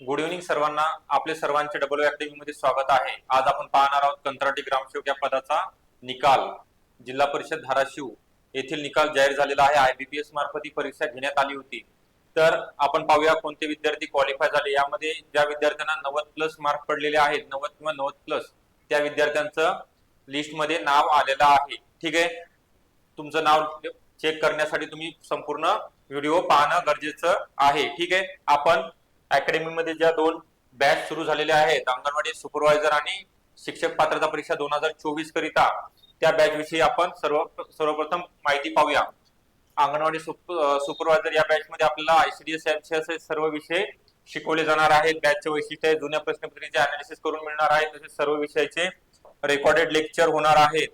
Good evening सर्वांना. आपले सर्वांचे डबल अकॅडमी मध्ये स्वागत आहे. आज आपण पाहणार आहोत कंत्राटी ग्रामसेवक या पदाचा निकाल. जिल्हा परिषद धाराशिव येथील निकाल जाहीर झालेला आहे. आयबीपीएस मार्फत ही परीक्षा घेण्यात आली होती. तर आपण पाहूया कोणते विद्यार्थी क्वालिफाय झाले. यामध्ये ज्या विद्यार्थ्यांना नव्वद प्लस मार्क पडलेले आहेत नव्वद किंवा नव्वद प्लस त्या विद्यार्थ्यांचं लिस्टमध्ये नाव आलेलं आहे. ठीक आहे? तुमचं नाव चेक करण्यासाठी तुम्ही संपूर्ण व्हिडिओ पाहणं गरजेचं आहे. ठीक आहे? आपण अकॅडमीमध्ये ज्या दोन बॅच सुरू झालेल्या आहेत अंगणवाडी सुपरवायझर आणि शिक्षक पात्रता परीक्षा दोन हजार चोवीस करिता त्या बॅच विषयी आपण सर्व सर्वप्रथम माहिती पाहूया. अंगणवाडी सुपरवायझर या बॅच मध्ये आपल्याला आयसीडीएस असे सर्व विषय शिकवले जाणार आहेत. बॅचचे वैशिष्ट्य जुन्या प्रश्नपत्रिकेचे अनालिसिस करून मिळणार आहे तसेच सर्व विषयाचे रेकॉर्डेड लेक्चर होणार आहेत.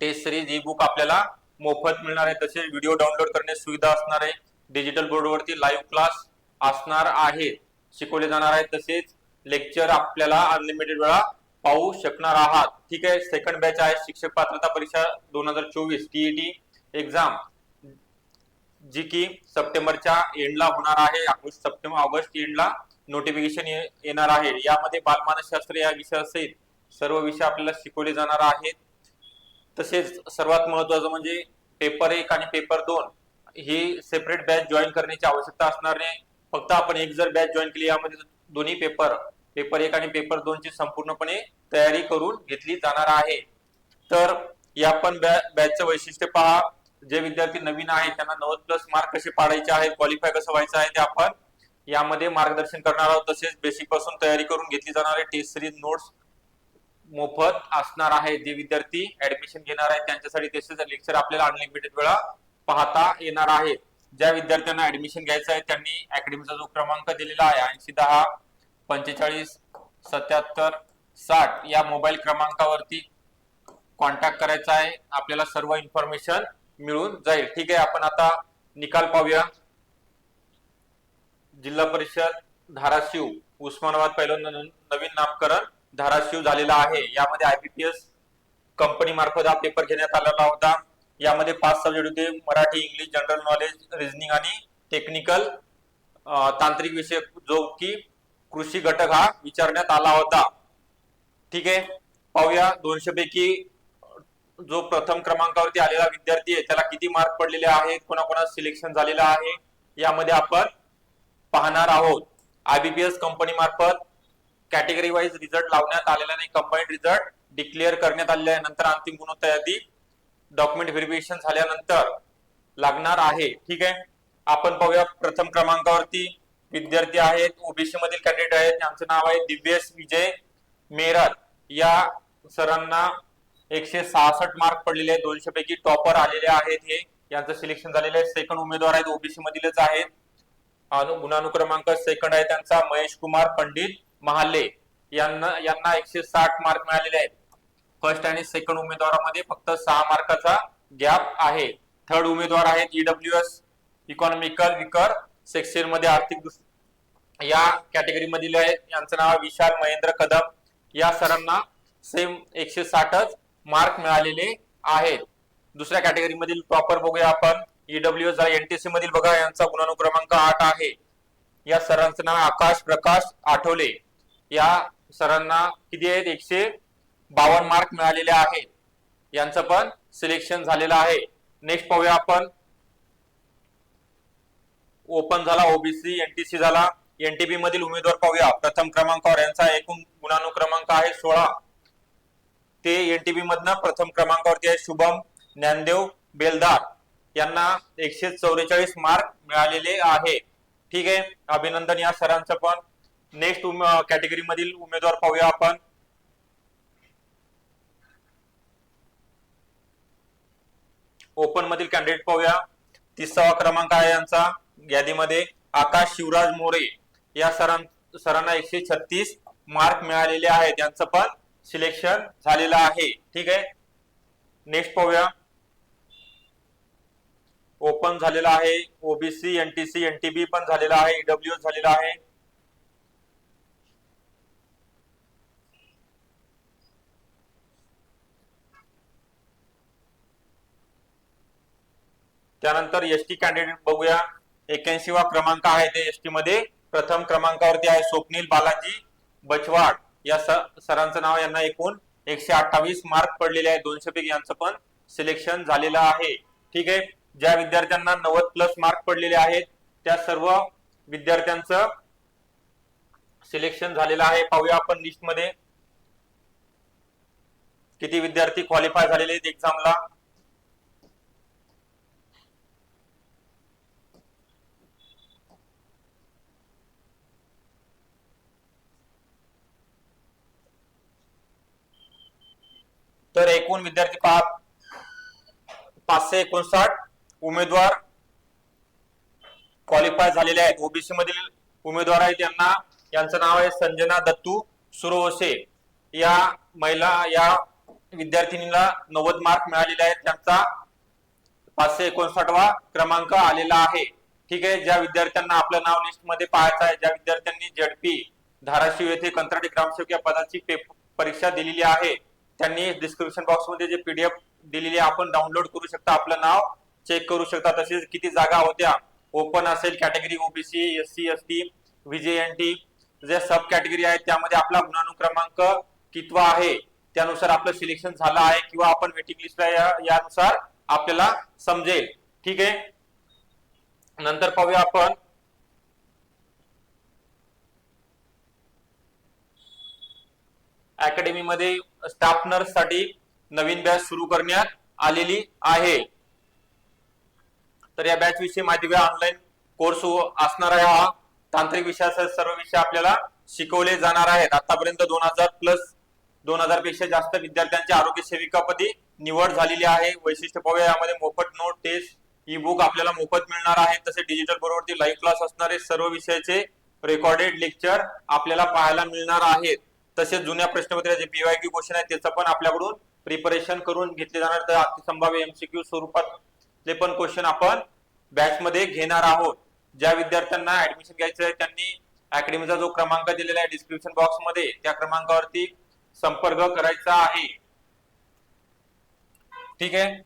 टेस्ट सिरीज ई बुक आपल्याला मोफत मिळणार आहे तसेच व्हिडिओ डाउनलोड करण्याची सुविधा असणार आहे. डिजिटल बोर्डवरती लाईव्ह क्लास असणार आहेत शिकवले जाणार आहेत तसेच लेक्चर आपल्याला अनलिमिटेड वेळा पाहू शकणार आहात. ठीक आहे सेकंड बॅच आहे शिक्षक पात्रता परीक्षा दोन हजार चोवीस टीईटी एक्झाम जी की सप्टेंबरच्या एंडला होणार आहे. ऑगस्ट सप्टेंबर ऑगस्ट एंडला नोटिफिकेशन येणार आहे. यामध्ये बालमानसशास्त्र या विषयासहित सर्व विषय आपल्याला शिकवले जाणार आहेत. तसेच सर्वात महत्वाचं म्हणजे पेपर एक आणि पेपर दोन ही सेपरेट बॅच जॉईन करण्याची आवश्यकता असणार नाही. फक्त आपण एक जर बॅच जॉईन केली यामध्ये दोन्ही पेपर पेपर एक आणि पेपर दोन ची संपूर्णपणे तयारी करून घेतली जाणार आहे. तर या पण बॅचचं वैशिष्ट्य पहा. जे विद्यार्थी नवीन आहेत त्यांना नव्वद प्लस मार्क कसे पाडायचे आहेत क्वालिफाय कसं व्हायचं आहे ते आपण यामध्ये मार्गदर्शन करणार आहोत. तसेच बेसिकपासून तयारी करून घेतली जाणारे टेस्ट सिरीज नोट्स मोफत असणार आहे. जे विद्यार्थी ऍडमिशन घेणार आहेत त्यांच्यासाठी तसेच लेक्चर आपल्याला अनलिमिटेड वेळा पाहता येणार आहे ज्या विद्यार्थ्यांना ऍडमिशन घ्यायचं आहे त्यांनी अकॅडमीचा जो क्रमांक दिलेला आहे ऐंशी दहा पंचेचाळीस सत्याहत्तर साठ या मोबाईल क्रमांकावरती कॉन्टॅक्ट करायचा आहे. आपल्याला सर्व इन्फॉर्मेशन मिळून जाईल. ठीक आहे आपण आता निकाल पाहूया. जिल्हा परिषद धाराशिव उस्मानाबाद पहिलं नवीन नामकरण धाराशिव झालेला आहे. यामध्ये आयपीपीएस कंपनी मार्फत हा पेपर घेण्यात आलेला होता. यामध्ये पाच सब्जेक्ट होते. Marathi English general knowledge reasoning आणि टेक्निकल तांत्रिक विषय जो की कृषी घटक हा विचारण्यात आला होता. ठीक आहे? पाहूया दोनशे पैकी जो प्रथम क्रमांकावरती आलेला विद्यार्थी आहे त्याला किती मार्क पडलेले आहेत कोणाकोणा सिलेक्शन झालेलं आहे यामध्ये आपण पाहणार आहोत. आयबीपीएस कंपनी मार्फत कॅटेगरी वाईज रिझल्ट लावण्यात आलेला नाही. कंबाईंड रिझल्ट डिक्लेअर करण्यात आलेला आहे. नंतर अंतिम गुणवत्ता यादी डॉक्युमेंट व्हेरिफिकेशन झाल्यानंतर लागणार आहे. ठीक आहे? आपण पाहूया प्रथम क्रमांकावरती विद्यार्थी आहेत. ओबीसी मधील कॅन्डिडेट आहेत. त्यांचं नाव आहे दिव्येश विजय मेरत या सरांना एकशे सहासष्ट मार्क पडलेले आहेत. दोनशे पैकी टॉपर आलेले आहेत हे. यांचं सिलेक्शन झालेलं आहे. सेकंड उमेदवार आहेत. ओबीसी मधीलच आहेत. गुणानुक्रमांक सेकंड आहे त्यांचा. महेश कुमार पंडित महाले. यांना यांना एकशे साठ मार्क मिळालेले आहेत. फर्स्ट आणि सेकंड उमेदवारामध्ये फक्त सहा मार्काचा गॅप आहे. थर्ड उमेदवार आहेत ईडब्ल्यू एस इकॉनॉमिकल विकर सेक्शनमध्ये आर्थिक या कॅटेगरी मधील आहेत यांचं नाव विशाल महेंद्र कदम. या सरांना सेम एकशे साठच मार्क मिळालेले आहेत. दुसऱ्या कॅटेगरी मधील टॉपर बघूया आपण. ईडब्ल्यू एस एनटीसी मधील बघा. यांचा गुणानुक्रमांक आठ आहे. या सरांचं नाव आकाश प्रकाश आठवले. या सरांना किती आहेत? एकशे बावन्न मार्क मिळालेले आहेत यांचं पण सिलेक्शन झालेलं आहे. नेक्स्ट पाहूया आपण. ओपन झाला ओबीसी एनटीसी झाला. एनटीपी मधील उमेदवार पाहूया. प्रथम क्रमांकावर यांचा एकूण गुणानुक्रमांक आहे सोळा. ते एनटीपी मधनं प्रथम क्रमांकावरती आहे शुभम ज्ञानदेव बेलदार. यांना एकशे चौवेचाळीस मार्क मिळालेले आहे. ठीक आहे. अभिनंदन या सरांचं पण. नेक्स्ट कॅटेगरी मधील उमेदवार पाहूया आपण. ओपन मधील कॅन्डिडेट पाहूया. तिसावा क्रमांक आहे यांचा. यादीमध्ये आकाश शिवराज मोरे या सरां सरांना एकशे छत्तीस मार्क मिळालेले आहेत. यांचं पण सिलेक्शन झालेलं आहे. ठीक आहे? नेक्स्ट पाहूया. ओपन झालेला आहे. ओबीसी एनटीसी एनटीबी पण झालेला आहे. ईडब्ल्यू झालेला आहे. त्यानंतर एसटी कॅन्डिडेट बघूया. एक्याऐंशी वा क्रमांक आहे ते एसटी मध्ये. प्रथम क्रमांकावरती आहे स्वप्नील बालाजी बचवाड या सरांचं नाव यांना एकूण एकशे अठ्ठावीस मार्क पडलेले आहे. दोनशे पैकी यांचं पण सिलेक्शन झालेलं आहे. ठीक आहे? ज्या विद्यार्थ्यांना नव्वद प्लस मार्क पडलेले आहेत त्या सर्व विद्यार्थ्यांचं सिलेक्शन झालेलं आहे. पाहूया आपण लिस्टमध्ये. किती विद्यार्थी क्वालिफाय झालेले आहेत एक्झामला तर एकूण विद्यार्थी पहा. पाचशे एकोणसाठ उमेदवार क्वालिफाय झालेले आहेत. ओबीसी मधील उमेदवार आहेत यांना. यांचं नाव आहे संजना दत्तू सुरवसे या महिला या विद्यार्थिनीला नव्वद मार्क मिळालेले आहेत. त्यांचा पाचशे एकोणसाठवा क्रमांक आलेला आहे. ठीक आहे? ज्या विद्यार्थ्यांना आपलं नाव लिस्टमध्ये पाहायचं आहे ज्या विद्यार्थ्यांनी झेडपी धाराशिव येथे कंत्राटी ग्रामसेवक या पदाची परीक्षा दिलेली आहे त्यांनी डिस्क्रिप्शन बॉक्समध्ये जे पीडीएफ दिलेली आपण डाउनलोड करू शकता. आपलं नाव चेक करू शकता. तसेच किती जागा होत्या? ओपन असेल category OBC S C S T VJNT जे सब कॅटेगरी आहेत त्यामध्ये आपला गुणानुक्रमांक कितवा आहे त्यानुसार आपलं सिलेक्शन झालं आहे किंवा आपण वेटिंग लिस्टला यानुसार आपल्याला समजेल. ठीक आहे? नंतर पाहूया आपण. अकॅडमीमध्ये स्टाफ नर्ससाठी नवीन बॅच सुरू करण्यात आलेली आहे. तर या बॅच विषयी माहिती घ्या ऑनलाईन कोर्स असणार आहे हा. तांत्रिक विषयासह सर्व विषय आपल्याला शिकवले जाणार आहेत. आतापर्यंत दोन हजार प्लस दोन हजारपेक्षा जास्त विद्यार्थ्यांची आरोग्य सेविकापदी निवड झालेली आहे. वैशिष्ट्य पाहूया. यामध्ये मोफत नोट टेस्ट ई बुक आपल्याला मोफत मिळणार आहे. तसे डिजिटल बरोबर लाईव्ह क्लास असणारे सर्व विषयाचे रेकॉर्डेड लेक्चर आपल्याला पाहायला मिळणार आहेत. तसेच जुन्या प्रश्नपत्राचे पीवायक्यू क्वेश्चन आहेत त्याचं पण आपल्याकडून प्रिपरेशन करून घेतले जाणार. तर अतिसंभाव्य एमसीक्यू स्वरूपातले पण क्वेश्चन आपण बॅच मध्ये घेणार आहोत. ज्या विद्यार्थ्यांना ऍडमिशन घ्यायचं आहे त्यांनी अकॅडमीचा जो क्रमांक दिलेला आहे डिस्क्रिप्शन बॉक्समध्ये त्या क्रमांकावरती संपर्क करायचा आहे. ठीक आहे?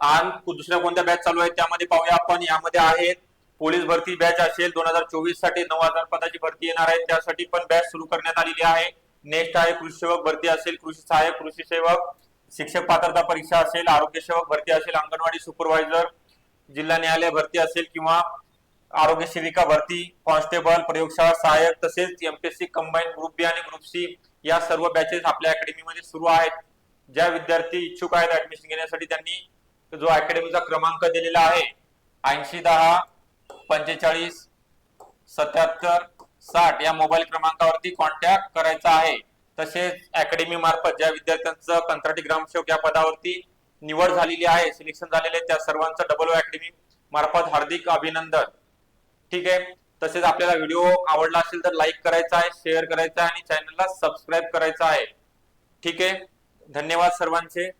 आणि दुसऱ्या कोणत्या बॅच चालू आहेत त्यामध्ये पाहूया आपण. यामध्ये आहेत पोलीस भरती बॅच असेल दोन हजार चोवीससाठी नऊ हजार पदाची भरती येणार आहे. त्यासाठी पण बॅच सुरू करण्यात आलेली आहे. नेक्स्ट आहे कृषी सेवक भरती असेल कृषी सहाय्यक कृषी सेवक शिक्षक पात्रता परीक्षा असेल आरोग्य सेवक भरती असेल अंगणवाडी सुपरवायझर जिल्हा न्यायालय भरती असेल किंवा आरोग्य सेविका भरती कॉन्स्टेबल प्रयोगशाळा सहाय्यक तसेच एमपीएससी कंबाईन ग्रुप बी आणि ग्रुप सी या सर्व बॅचेस आपल्या अकॅडमीमध्ये सुरू आहेत. ज्या विद्यार्थी इच्छुक आहेत ऍडमिशन घेण्यासाठी त्यांनी जो अकॅडमीचा क्रमांक दिलेला आहे ऐंशी दहा पंचेचाळीस सत्याहत्तर साठ या मोबाईल क्रमांकावरती कॉन्टॅक्ट करायचा आहे. तसेच अकॅडमी मार्फत ज्या विद्यार्थ्यांचं कंत्राटी ग्रामसेवक या पदावरती निवड झालेली आहे सिलेक्शन झालेले आहे, त्या सर्वांचं डबल अकॅडमी मार्फत हार्दिक अभिनंदन. ठीक आहे? तसेच आपल्याला व्हिडिओ आवडला असेल तर लाईक करायचा आहे शेअर करायचा आहे आणि चॅनलला सबस्क्राईब करायचा आहे. ठीक आहे? धन्यवाद सर्वांचे.